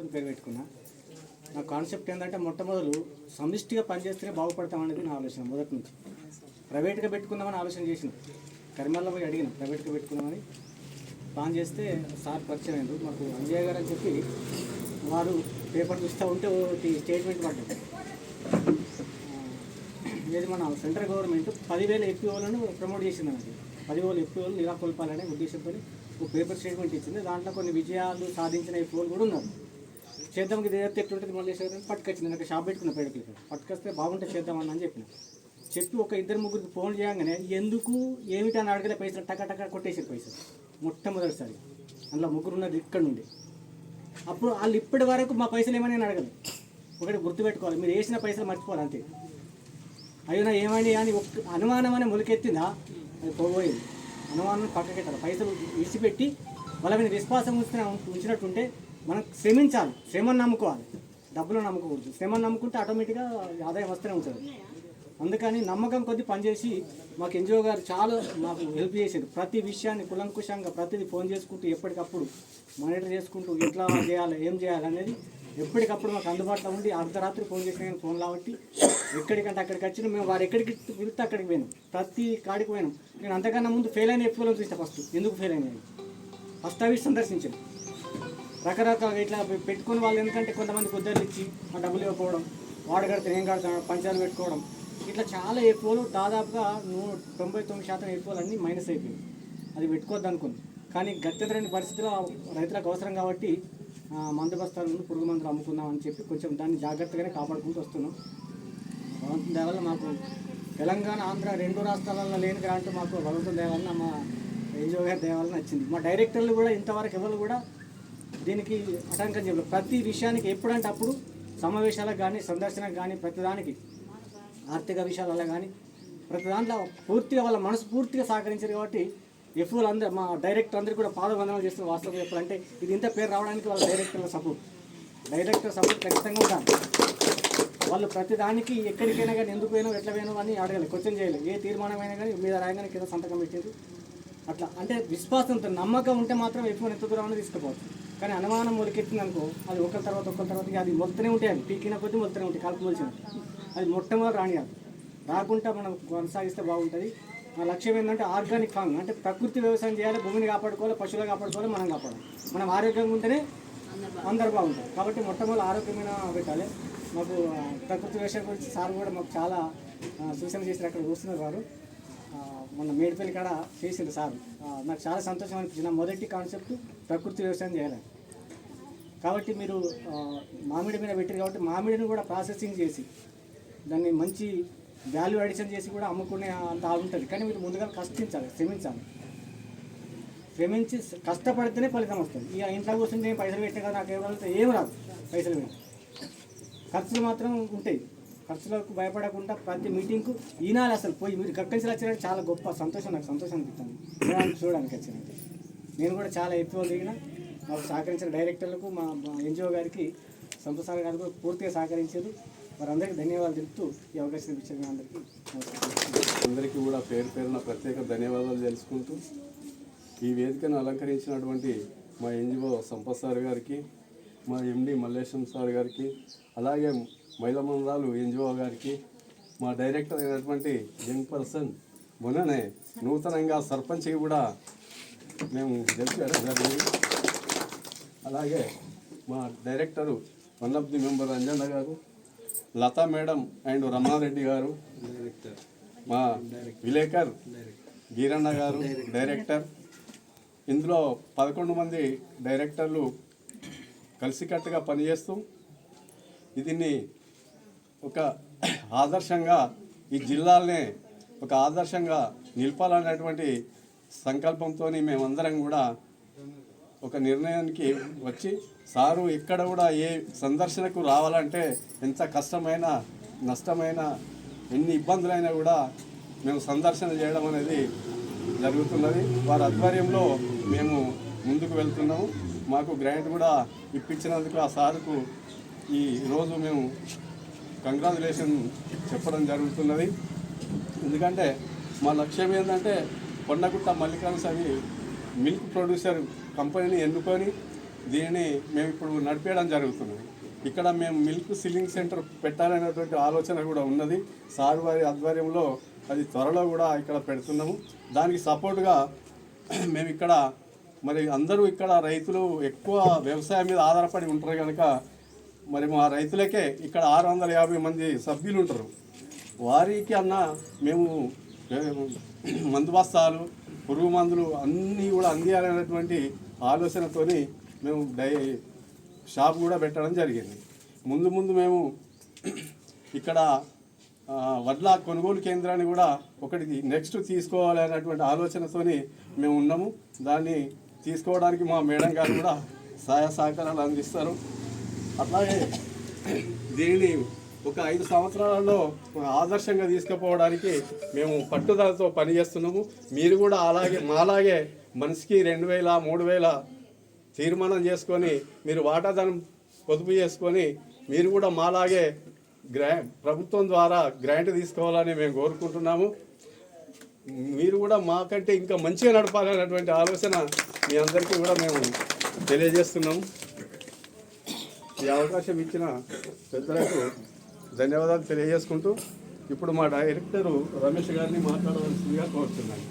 అని పేరు పెట్టుకున్నా నా కాన్సెప్ట్ ఏంటంటే మొట్టమొదలు సమిష్టిగా పనిచేస్తేనే బాగుపడతామనేది నా ఆలోచన మొదటి నుంచి. ప్రైవేట్గా పెట్టుకుందామని ఆలోచన చేసిన. కరిమల్లో పోయి అడిగిన ప్రైవేట్గా పెట్టుకుందామని ప్లాన్ చేస్తే సార్ పరిచయం అయింది మాకు అంజయ్య గారు అని చెప్పి వారు పేపర్ చూస్తూ ఉంటే ఒకటి స్టేట్మెంట్ పడ్డది. ఏది మన సెంట్రల్ గవర్నమెంట్ పదివేల ఎఫ్పిఓలను ప్రమోట్ చేసింది అన్నది పదివేల ఎఫ్పిఓలు నిరాకొల్పాలనే ఉద్దేశంతో ఒక పేపర్ స్టేట్మెంట్ ఇచ్చింది. దాంట్లో కొన్ని విజయాలు సాధించిన ఎఫ్పిఓలు కూడా ఉన్నారు. చేద్దాం ఇది ఏదైతే ఎట్లుంటుంది మళ్ళీ చేద్దాం పట్టుకొచ్చింది. నాకు షాప్ పెట్టుకున్న పేడకి పట్టుకొస్తే బాగుంటే చేద్దామని అని చెప్పిన. చెప్పి ఒక ఇద్దరు ముగ్గురికి ఫోన్ చేయగానే ఎందుకు ఏమిటి అని అడగలే పైసలు టక టక కొట్టేసారు పైసలు. మొట్టమొదటిసారి. అందులో ముగ్గురు ఉన్నది ఇక్కడ నుండి. అప్పుడు వాళ్ళు ఇప్పటి వరకు మా పైసలు ఏమని నేను అడగదు ఒకటి గుర్తుపెట్టుకోవాలి. మీరు వేసిన పైసలు మర్చిపోవాలి అంతే. అయినా ఏమైనా ఏమని అని ఒక్క అనుమానం అని మొలకెత్తిందా? అది పోబోయింది అనుమానం పక్కకెట్టాలి పైసలు విడిచిపెట్టి వాళ్ళ మీద విశ్వాసం ఉంచిన ఉంచినట్టుంటే మనం శ్రమించాలి శ్రమను నమ్ముకోవాలి. డబ్బులు నమ్ముకోకూడదు. శ్రమను నమ్ముకుంటే ఆటోమేటిక్గా ఆదాయం వస్తూనే ఉంటుంది. అందుకని నమ్మకం కొద్ది పనిచేసి మాకు ఎన్జిఓ గారు చాలా మాకు హెల్ప్ చేశారు. ప్రతి విషయాన్ని కులంకుశంగా ప్రతిదీ ఫోన్ చేసుకుంటూ ఎప్పటికప్పుడు మానిటర్ చేసుకుంటూ ఎట్లా చేయాలి ఏం చేయాలి అనేది ఎప్పటికప్పుడు మాకు అందుబాటులో ఉండి అర్ధరాత్రి ఫోన్ చేసిన కానీ ఫోన్ కాబట్టి ఎక్కడికంటే అక్కడికి వచ్చిన మేము వారు ఎక్కడికి పిలిస్తే అక్కడికి పోయినాం. ప్రతి కాడికి పోయినాం. నేను అంతకన్నా ముందు ఫెయిల్ అయిన ఎఫ్ఓలో చూస్తే ఫస్ట్. ఎందుకు ఫెయిల్ అయినాయి? ఫస్ట్ అవి సందర్శించాను రకరకాలుగా ఇట్లా పెట్టుకుని వాళ్ళు ఎందుకంటే కొంతమంది కుద్దర్లు ఇచ్చి ఆ డబ్బులు ఇవ్వకపోవడం వాడు కడితే నేను కడతాను పంచాలు పెట్టుకోవడం. ఇట్లా చాలా ఎఫ్ఓలు దాదాపుగా నూ తొంభై తొమ్మిది శాతం ఎఫ్ఓలు అన్నీ మైనస్ అయిపోయింది. అది పెట్టుకోవద్దు అనుకుంది. కానీ గత్యంతరని పరిస్థితిలో రైతులకు అవసరం కాబట్టి మందు బస్తాలను పురుగు మందులు అమ్ముకుందాం అని చెప్పి కొంచెం దాన్ని జాగ్రత్తగానే కాపాడుకుంటూ వస్తున్నాం. భగవంతు దేవల్ల మాకు తెలంగాణ ఆంధ్ర రెండు రాష్ట్రాలలో లేని గ్రాంట్ మాకు భగవంతుని దేవాలన మా ఎన్జిఓ గారి దేవాలని వచ్చింది మా డైరెక్టర్లు కూడా ఇంతవరకు ఎవరు కూడా దీనికి ఆటంకం చెప్పలేదు ప్రతి విషయానికి ఎప్పుడంటే అప్పుడు సమావేశాలకు కానీ సందర్శనకు కానీ ప్రతిదానికి ఆర్థిక విషయాలలో కానీ ప్రతి దాంట్లో పూర్తిగా వాళ్ళ మనసు పూర్తిగా సహకరించారు కాబట్టి ఎఫ్ఓలు అందరూ మా డైరెక్టర్ అందరూ కూడా పాదవందనాలు చేస్తారు వాస్తవం ఎప్పుడంటే ఇది ఇంత పేరు రావడానికి వాళ్ళ డైరెక్టర్ల సపోర్ట్. డైరెక్టర్ సపోర్ట్ ఖచ్చితంగా ఉంటారు. వాళ్ళు ప్రతిదానికి ఎక్కడికైనా కానీ ఎందుకు పోయినా ఎట్లా పోయినా అని అడగలేదు క్వశ్చన్ చేయలేదు ఏ తీర్మానమైనా కానీ మీద రాయగానే కింద సంతకం పెట్టారు అట్లా అంటే విశ్వాసంతో నమ్మకం ఉంటే మాత్రం ఎక్కువ ఎంత దూరం అనేది తీసుకుపోవచ్చు. కానీ అనుమానం మొలికెత్తింది అనుకో అది ఒకరి తర్వాత ఒకరి తర్వాత అది మొత్తనే ఉంటాయి అవి. పీకిన కొద్దీ మొత్తనే ఉంటాయి కలుపు మొలిచినట్టు అది మొట్టమొదటి రానియాలి రాకుండా మనం కొనసాగిస్తే బాగుంటుంది. మన లక్ష్యం ఏంటంటే ఆర్గానిక్ ఫార్మింగ్. అంటే ప్రకృతి వ్యవసాయం చేయాలి భూమిని కాపాడుకోవాలి పశువులు కాపాడుకోవాలి మనం కాపాడాలి. మనం ఆరోగ్యంగా ఉంటేనే అందరు బాగుంటారు. కాబట్టి మొట్టమొదటి ఆరోగ్యమైన పెట్టాలి. మాకు ప్రకృతి వ్యవసాయం గురించి సార్ కూడా మాకు చాలా సూచన చేశారు అక్కడ చూస్తున్నారు వారు. మొన్న మేడిపల్లి కాడ చేసిండు సార్. నాకు చాలా సంతోషం అనిపించింది. నా మొదటి కాన్సెప్ట్ ప్రకృతి వ్యవసాయం చేయాలి. కాబట్టి మీరు మామిడి మీద పెట్టారు కాబట్టి మామిడిని కూడా ప్రాసెసింగ్ చేసి దాన్ని మంచి వాల్యూ అడిషన్ చేసి కూడా అమ్ముకునే అంత ఉంటుంది కానీ మీరు ముందుగా కష్టించాలి శ్రమించాలి. శ్రమించి కష్టపడితేనే ఫలితం వస్తుంది. ఇక ఇంట్లో కూర్చుంటే నేను పైసలు పెట్టిన కదా నాకు ఏమైనా ఏం రాదు పైసలు పెట్టి ఖర్చులు మాత్రం ఉంటాయి. ఖర్చులకు భయపడకుండా ప్రతి మీటింగ్కు ఈనాలి అసలు పోయి మీరు కక్కడికి వచ్చినట్టు చాలా గొప్ప సంతోషం నాకు సంతోషం అనిపిస్తుంది. చూడడానికి వచ్చినట్టు నేను కూడా చాలా ఎక్కువ దిగిన మాకు సహకరించిన డైరెక్టర్లకు మా ఎన్జిఓ గారికి సంతోషాలు గారు కూడా పూర్తిగా సహకరించారు. వారందరికీ ధన్యవాదాలు తెలుపుతూ ఈ అవకాశం ఇచ్చిన మీ అందరికీ అందరికీ కూడా పేరు పేరున ప్రత్యేక ధన్యవాదాలు తెలుసుకుంటూ ఈ వేదికను అలంకరించినటువంటి మా ఎన్జిఓ సంపత్ సార్ గారికి మా ఎండి మల్లేశం సార్ గారికి అలాగే మహిళా మండలాలు ఎన్జిఓ గారికి మా డైరెక్టర్ అయినటువంటి యంగ్ పర్సన్ మొన్ననే నూతనంగా సర్పంచ్కి కూడా మేము గెలిచారు జరిగింది అలాగే మా director one of the member Anjanna garu Latha madam and Ramanareddy గారు మా విలేకర్ గీరన్న గారు డైరెక్టర్. ఇందులో పదకొండు మంది డైరెక్టర్లు కలిసికట్టుగా పనిచేస్తూ దీన్ని ఒక ఆదర్శంగా ఈ జిల్లాలనే ఒక ఆదర్శంగా నిలపాలనేటువంటి సంకల్పంతో మేమందరం కూడా ఒక నిర్ణయానికి వచ్చి సారు ఇక్కడ కూడా ఏ సందర్శనకు రావాలంటే ఎంత కష్టమైన నష్టమైన ఎన్ని ఇబ్బందులైనా కూడా మేము సందర్శన చేయడం అనేది జరుగుతున్నది. వారి ఆధ్వర్యంలో మేము ముందుకు వెళ్తున్నాము. మాకు గ్రాంట్ కూడా ఇప్పించినందుకు ఆ సారుకు ఈ రోజు మేము కంగ్రాచులేషన్ చెప్పడం జరుగుతున్నది. ఎందుకంటే మా లక్ష్యం ఏంటంటే కొండగుట్ట మల్లికాన్ సవి మిల్క్ ప్రొడ్యూసర్ కంపెనీని ఎన్నుకొని దీనిని మేము ఇప్పుడు నడిపేయడం జరుగుతున్నది ఇక్కడ మేము మిల్క్ సిల్లింగ్ సెంటర్ పెట్టాలనేటువంటి ఆలోచన కూడా ఉన్నది. సార్ వారి ఆధ్వర్యంలో అది త్వరలో కూడా ఇక్కడ పెడుతున్నాము. దానికి సపోర్ట్గా మేము ఇక్కడ మరి అందరూ ఇక్కడ రైతులు ఎక్కువ వ్యవసాయం మీద ఆధారపడి ఉంటారు కనుక మరి మా రైతులకే ఇక్కడ ఆరు వందల యాభై మంది సభ్యులు ఉంటారు. వారికి అన్న మేము మందు బస్తాలు పురుగు మందులు అన్నీ కూడా అందియాలనేటువంటి ఆలోచనతోని మేము డై షాప్ కూడా పెట్టడం జరిగింది. ముందు ముందు మేము ఇక్కడ వడ్ల కొనుగోలు కేంద్రాన్ని కూడా ఒకటి నెక్స్ట్ తీసుకోవాలనేటువంటి ఆలోచనతోని మేము ఉన్నాము. దాన్ని తీసుకోవడానికి మా మేడం గారు కూడా సహాయ సహకారాలు అందిస్తారు. అట్లాగే దీనిని ఒక ఐదు సంవత్సరాలలో ఆదర్శంగా తీసుకుపోవడానికి మేము పట్టుదలతో పనిచేస్తున్నాము. మీరు కూడా అలాగే మాలాగే మనిషికి రెండు వేల మూడు వేల తీర్మానం చేసుకొని మీరు వాటాదనం పొదుపు చేసుకొని మీరు కూడా మాలాగే గ్రా ప్రభుత్వం ద్వారా గ్రాంట్ తీసుకోవాలని మేము కోరుకుంటున్నాము. మీరు కూడా మాకంటే ఇంకా మంచిగా నడపాలనేటువంటి ఆలోచన మీ అందరికీ కూడా మేము తెలియజేస్తున్నాము. ఈ అవకాశం ఇచ్చిన పెద్దలకు ధన్యవాదాలు తెలియజేసుకుంటూ ఇప్పుడు మా డైరెక్టరు రమేష్ గారిని మాట్లాడవలసిందిగా కోరుతున్నాను.